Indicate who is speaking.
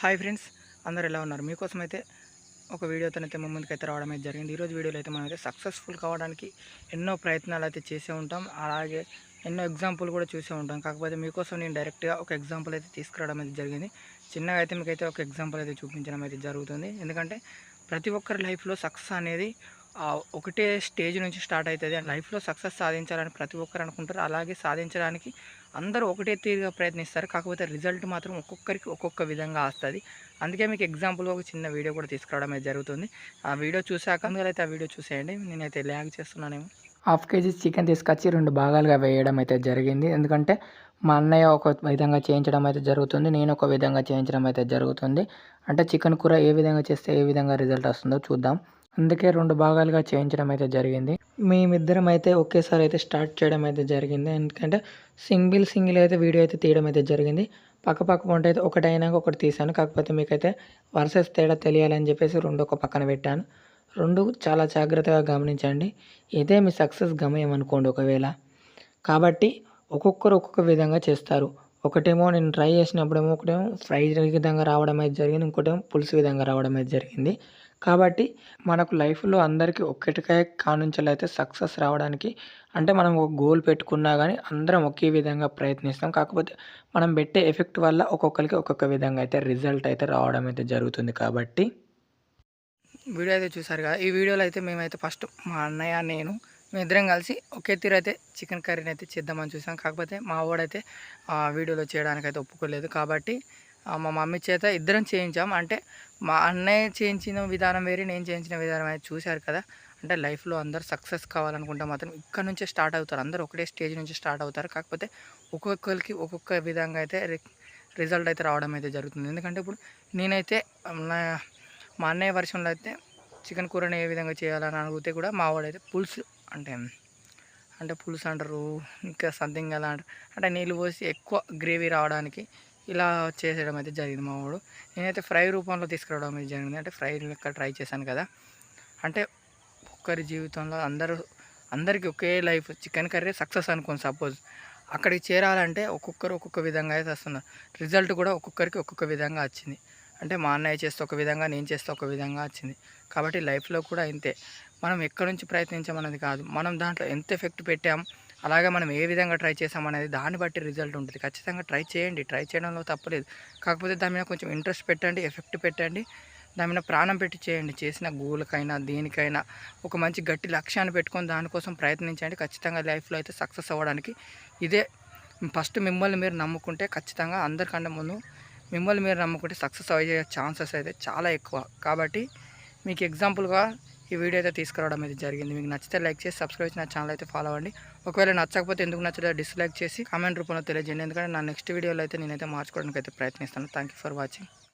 Speaker 1: Hi friends అందరు ఎలా ఉన్నారు? మీకోసం అయితే ఒక వీడియోతో అయితే మా ముందుకు అయితే రావడం అయితే జరిగింది. ఈరోజు వీడియోలో అయితే మనం అయితే సక్సెస్ఫుల్ కావడానికి ఎన్నో ప్రయత్నాలు అయితే చేసే ఉంటాం. అలాగే ఎన్నో ఎగ్జాంపుల్ కూడా చూసే ఉంటాం. కాకపోతే మీకోసం నేను డైరెక్ట్గా ఒక ఎగ్జాంపుల్ అయితే తీసుకురావడం అయితే జరిగింది. చిన్నగా అయితే మీకైతే ఒక ఎగ్జాంపుల్ అయితే చూపించడం అయితే జరుగుతుంది. ఎందుకంటే ప్రతి ఒక్కరి లైఫ్లో సక్సెస్ అనేది ఒకటే స్టేజ్ నుంచి స్టార్ట్ అవుతుంది లైఫ్లో సక్సెస్ సాధించాలని ప్రతి ఒక్కరు అనుకుంటారు. అలాగే సాధించడానికి అందరూ ఒకటే తీరుగా ప్రయత్నిస్తారు. కాకపోతే రిజల్ట్ మాత్రం ఒక్కొక్కరికి ఒక్కొక్క విధంగా వస్తుంది. అందుకే మీకు ఎగ్జాంపుల్ ఒక చిన్న వీడియో కూడా తీసుకురావడం అయితే జరుగుతుంది. ఆ వీడియో చూశాక అయితే ఆ వీడియో చూసేయండి. నేనైతే ల్యాగ్ చేస్తున్నానేమో. హాఫ్ కేజీ చికెన్ తీసుకొచ్చి రెండు భాగాలుగా వేయడం అయితే జరిగింది. ఎందుకంటే మా అన్నయ్య ఒక విధంగా చేయించడం అయితే జరుగుతుంది. నేను ఒక విధంగా చేయించడం అయితే జరుగుతుంది. అంటే చికెన్ కూర ఏ విధంగా చేస్తే ఏ విధంగా రిజల్ట్ వస్తుందో చూద్దాం. అందుకే రెండు భాగాలుగా చేయించడం అయితే జరిగింది. మేమిద్దరం అయితే ఒకేసారి అయితే స్టార్ట్ చేయడం అయితే జరిగింది. ఎందుకంటే సింగిల్ సింగిల్ అయితే వీడియో అయితే తీయడం అయితే జరిగింది. పక్క పక్క వంట అయితే ఒకటి ఒకటి తీసాను కాకపోతే మీకైతే వర్సెస్ తేడా తెలియాలని చెప్పేసి రెండు ఒక పక్కన పెట్టాను. రెండు చాలా జాగ్రత్తగా గమనించండి. ఇదే మీ సక్సెస్ గమయం అనుకోండి ఒకవేళ. కాబట్టి ఒక్కొక్కరు ఒక్కొక్క విధంగా చేస్తారు. ఒకటేమో నేను ట్రై చేసినప్పుడేమో ఒకటేమో ఫ్రై విధంగా రావడం అయితే జరిగింది. ఇంకోటేమో పులుసు విధంగా రావడం అయితే జరిగింది. కాబట్టి మనకు లైఫ్లో అందరికీ ఒక్కటికే కానుంచలు అయితే సక్సెస్ రావడానికి అంటే మనం ఒక గోల్ పెట్టుకున్నా కానీ అందరం ఒకే విధంగా ప్రయత్నిస్తాం. కాకపోతే మనం పెట్టే ఎఫెక్ట్ వల్ల ఒక్కొక్కరికి ఒక్కొక్క విధంగా అయితే రిజల్ట్ అయితే రావడం అయితే జరుగుతుంది కాబట్టి. వీడియో అయితే చూసారు కదా ఈ వీడియోలో అయితే మేమైతే ఫస్ట్ మా అన్నయ్య నేను మేమిద్దరం కలిసి ఒకే తీరు అయితే చికెన్ కర్రీని అయితే చేద్దామని చూసాం. కాకపోతే మా వాడైతే ఆ వీడియోలో చేయడానికి అయితే ఒప్పుకోలేదు. కాబట్టి మా మమ్మీ చేత ఇద్దరం చేయించాం. అంటే మా అన్నయ్య చేయించిన విధానం వేరే నేను చేయించిన విధానం అయితే చూశారు కదా? అంటే లైఫ్లో అందరు సక్సెస్ కావాలనుకుంటే మాత్రం ఇక్కడ నుంచే స్టార్ట్ అవుతారు. అందరూ ఒకటే స్టేజ్ నుంచి స్టార్ట్ అవుతారు. కాకపోతే ఒక్కొక్కరికి ఒక్కొక్క విధంగా అయితే రిజల్ట్ అయితే రావడం అయితే జరుగుతుంది. ఎందుకంటే ఇప్పుడు నేనైతే నా మా అన్నయ్య వర్షంలో అయితే చికెన్ కూరని ఏ విధంగా చేయాలని అడిగితే కూడా మా వాడైతే పులుసు అంటే అంటే పులుసు అంటారు ఇంకా సంథింగ్ అలా అంటారు. అంటే నీళ్ళు పోసి ఎక్కువ గ్రేవీ రావడానికి ఇలా చేసేయడం అయితే జరిగింది మా వాడు. నేనైతే ఫ్రై రూపంలో తీసుకురావడం అయితే జరిగింది. అంటే ఫ్రై లెక్క ట్రై చేశాను కదా. అంటే ఒక్కరి జీవితంలో అందరూ అందరికీ ఒకే లైఫ్ చికెన్ కర్రీ సక్సెస్ అనుకోండి సపోజ్. అక్కడికి చేరాలంటే ఒక్కొక్కరు ఒక్కొక్క విధంగా అయితే వస్తున్నారు. రిజల్ట్ కూడా ఒక్కొక్కరికి ఒక్కొక్క విధంగా వచ్చింది. అంటే మా అన్నయ్య చేస్తే ఒక విధంగా నేను చేస్తే ఒక విధంగా వచ్చింది. కాబట్టి లైఫ్లో కూడా ఇంతే. మనం ఎక్కడి నుంచి ప్రయత్నించామన్నది కాదు. మనం దాంట్లో ఎంత ఎఫెక్ట్ పెట్టాం అలాగే మనం ఏ విధంగా ట్రై చేసామనేది దాన్ని బట్టి రిజల్ట్ ఉంటుంది. ఖచ్చితంగా ట్రై చేయండి. ట్రై చేయడంలో తప్పలేదు. కాకపోతే దాని మీద కొంచెం ఇంట్రెస్ట్ పెట్టండి ఎఫెక్ట్ పెట్టండి. దాని మీద ప్రాణం పెట్టి చేయండి. చేసిన గోల్కైనా దేనికైనా ఒక మంచి గట్టి లక్ష్యాన్ని పెట్టుకొని దానికోసం ప్రయత్నించండి. ఖచ్చితంగా లైఫ్లో అయితే సక్సెస్ అవ్వడానికి ఇదే ఫస్ట్ మిమ్మల్ని మీరు నమ్ముకుంటే ఖచ్చితంగా అందరికంటే ముందు మిమ్మల్ని మీరు నమ్ముకుంటే సక్సెస్ అయ్యే ఛాన్సెస్ అయితే చాలా ఎక్కువ. కాబట్టి మీకు ఎగ్జాంపుల్గా ఈ వీడియో అయితే తీసుకురావడం అయితే జరిగింది. మీకు నచ్చితే లైక్ చేసి సబ్స్క్రైబ్ నా ఛానల్ అయితే ఫాలో అవ్వండి. ఒకవేళ నచ్చకపోతే ఎందుకు నచ్చలేదో డిస్లైక్ చేసి కామెంట్ రూపంలో తెలియజేయండి. ఎందుకంటే నా నెక్స్ట్ వీడియోలో అయితే నేనైతే మార్చుకోవడానికి అయితే ప్రయత్నిస్తాను. Thank you for watching